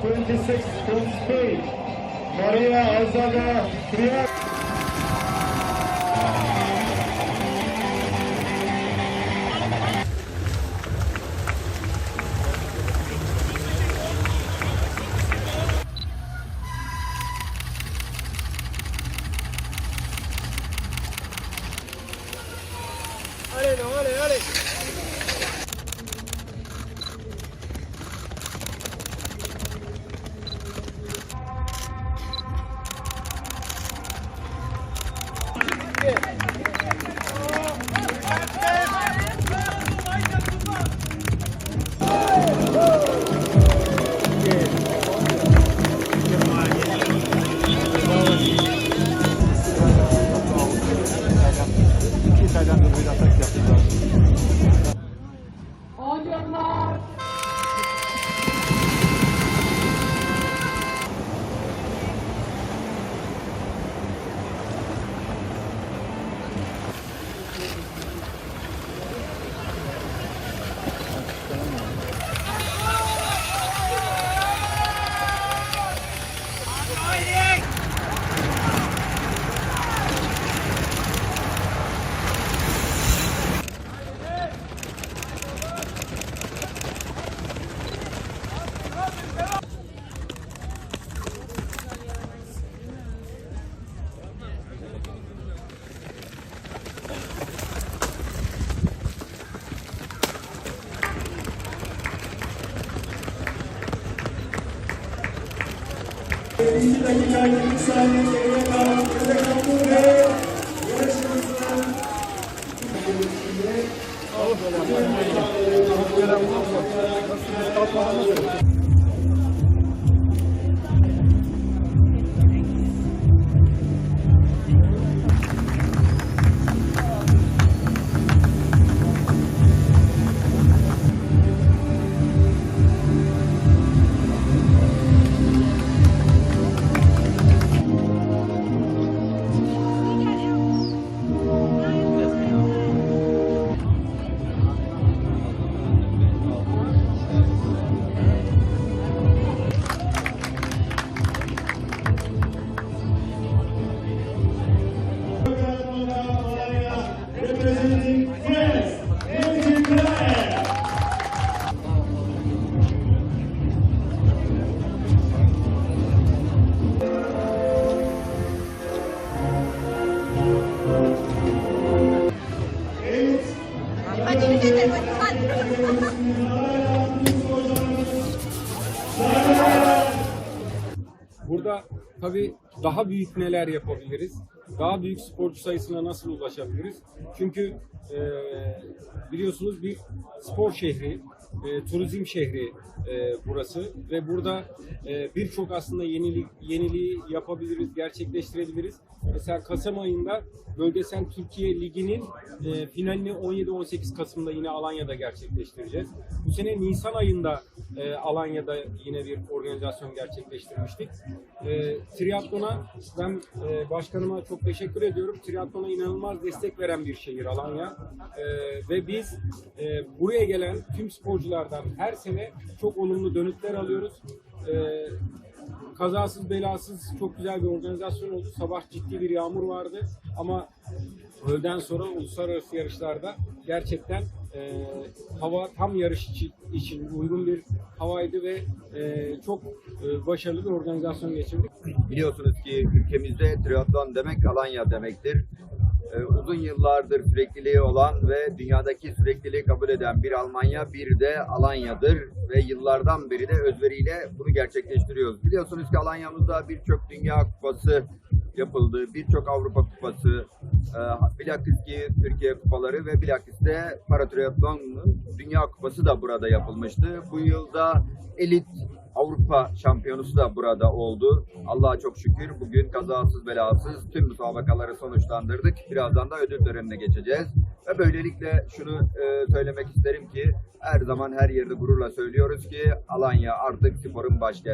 26 from Spain, Maria Azaga Kriya. Allez, non, allez, allez Perfect. 2 dakika 20 saniye geriye kaldı. Geride kaldı ve yarışımızın içinde Burada tabii daha büyük neler yapabiliriz? Daha büyük sporcu sayısına nasıl ulaşabiliriz? Çünkü e, biliyorsunuz bir spor şehri, e, turizm şehri e, burası ve burada e, birçok aslında yenilik yeniliği yapabiliriz, gerçekleştirebiliriz. Mesela Kasım ayında Bölgesel Türkiye Ligi'nin e, finalini 17-18 Kasım'da yine Alanya'da gerçekleştireceğiz. Bu sene Nisan ayında e, Alanya'da yine bir organizasyon gerçekleştirmiştik. E, triatlona ben e, başkanıma çok teşekkür ediyorum. Triatlona inanılmaz destek veren bir şehir Alanya. E, ve biz e, buraya gelen tüm sporculardan her sene çok olumlu dönütler alıyoruz. E, kazasız belasız çok güzel bir organizasyon oldu. Sabah ciddi bir yağmur vardı ama öğleden sonra uluslararası yarışlarda gerçekten e, hava tam yarış için, için uygun bir havaydı ve e, çok e, başarılı bir organizasyon geçirdik. Biliyorsunuz ki ülkemizde triatlon demek Alanya demektir. Ee, uzun yıllardır sürekliliği olan ve dünyadaki sürekliliği kabul eden bir Almanya, bir de Alanya'dır ve yıllardan beri de özveriyle bunu gerçekleştiriyoruz. Biliyorsunuz ki Alanya'mızda birçok Dünya Kupası yapıldı, birçok Avrupa Kupası, e, bilakis ki Türkiye Kupaları ve bilakis de Paratriatlon'un Dünya Kupası da burada yapılmıştı. Bu yılda elit Avrupa şampiyonusu da burada oldu. Allah'a çok şükür bugün kazasız belasız tüm müsabakaları sonuçlandırdık. Birazdan da ödül törenine geçeceğiz. Ve böylelikle şunu e, söylemek isterim ki her zaman her yerde gururla söylüyoruz ki Alanya artık sporun başkenti.